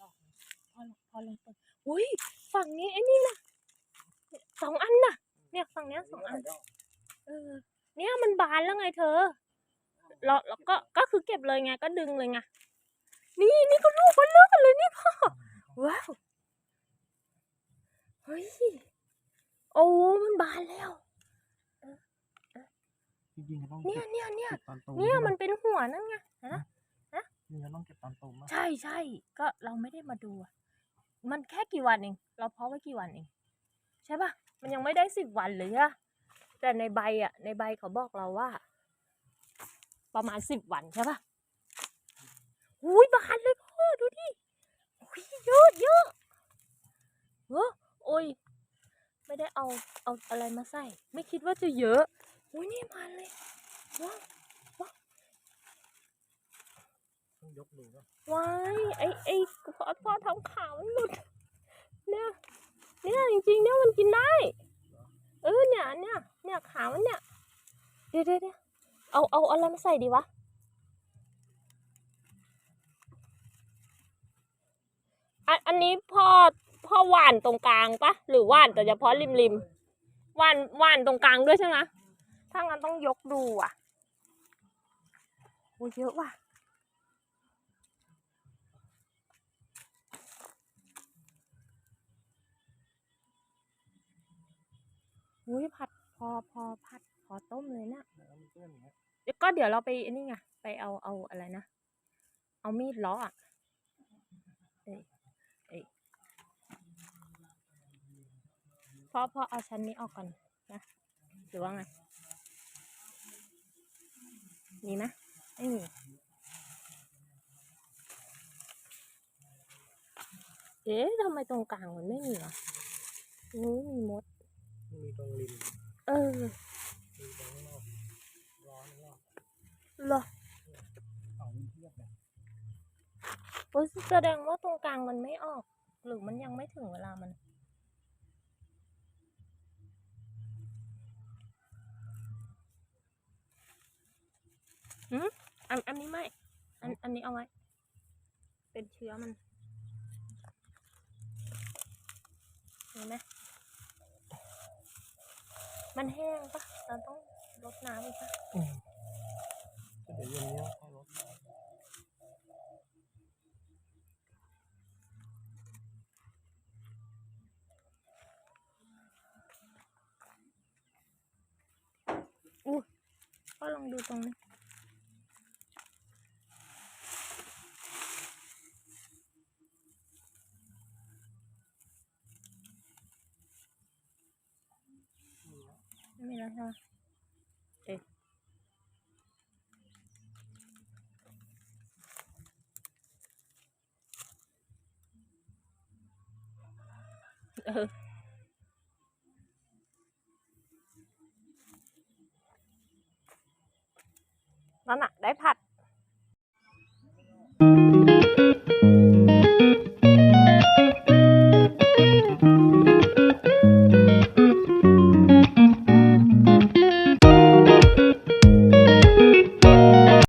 ดอกพอพอลองเปิดอุ้ยฝั่งนี้ไอ้นี่นะสองอันน่ะ เนี่ยฝั่งเนี้ยสองอันเออเนี่ยมันบานแล้วไงเธอเราเราก็ก็คือเก็บเลยไงก็ดึงเลยไงนี่นี่ก็ลูกมันเลือกกันเลยนี่พ่อว้าวเฮ้ยโอ้มันบานแล้วจริงๆเราต้องเนี่เก็ยบเนี่ยเนี่ยเก็บตอนโตเนี่ยใช่ไหมันเป็นหัวนั่นไงนะ ใช่ใช่ก็เราไม่ได้มาดู มันแค่กี่วันเอง เราเพาะไว้กี่วันเอง ใช่ปะมันยังไม่ได้สิบวันเลยอะแต่ในใบอะในใบเขาบอกเราว่า ประมาณสิบวันใช่ปะหุยบานเลยพ่อดูดิหุยเยอะเยอะเออโอ้ยไม่ได้เอาเอาอะไรมาใส่ ไม่คิดว่าจะเยอะหุยนี่บานเลยว้าว ต้อง ยกดูว่าว้ายไอไอพอพอทำขาวมันหลุดเนี่ยเนี่ยจริงๆเนี่ยมันกินได้ เออเนี่ยเนี่ยเนี่ยขามันเนี่ยเดี๋ยวเดี๋ยวเอาเอาอะไรมาใส่ดีวะอันอันนี้พ่อพ่อหวานตรงกลางปะหรือหวานแต่เฉพาะริมริมหวานหวานตรงกลางด้วยใช่ไหมถ้างั้นต้องยกดูอะโอ้เยอะว่ะ อุ้ย ผัดพอพอผัดพอต้มเลยนะน้ำมันเปื้อนอย่างเงี้ยเดี๋ยวก็เดี๋ยวเราไปอันนี่ไงไปเอาเอาอะไรนะ เอามีดเลาะอะเอ้ยเอ้ยพอพอเอาชั้นนี้ออกก่อนนะหรือว่าไงมีไหมไม่มีเอ๊ะทำไมตรงกลางมันไม่มีอะนู้มีมด มันมีตรงริม เออมีตรงข้างนรอนข้างนอกเหรอโอ้แสดงว่าตรงกลางมันไม่ออก หรือมันยังไม่ถึงเวลามันอืมอันอันนี้ไม่ อันอันนี้เอาไว้ เป็นเชื้อมันเห็นไหม มันแห้งปะเราต้องลดน้ำอีกปะก็เดี๋ยวเย็นนี้ยให้รถก็ลองดูตรงนี้ ไม่มีแล้ว ใช่ไหมเอ๊ะเออนั่นน่ะ ได้ผัด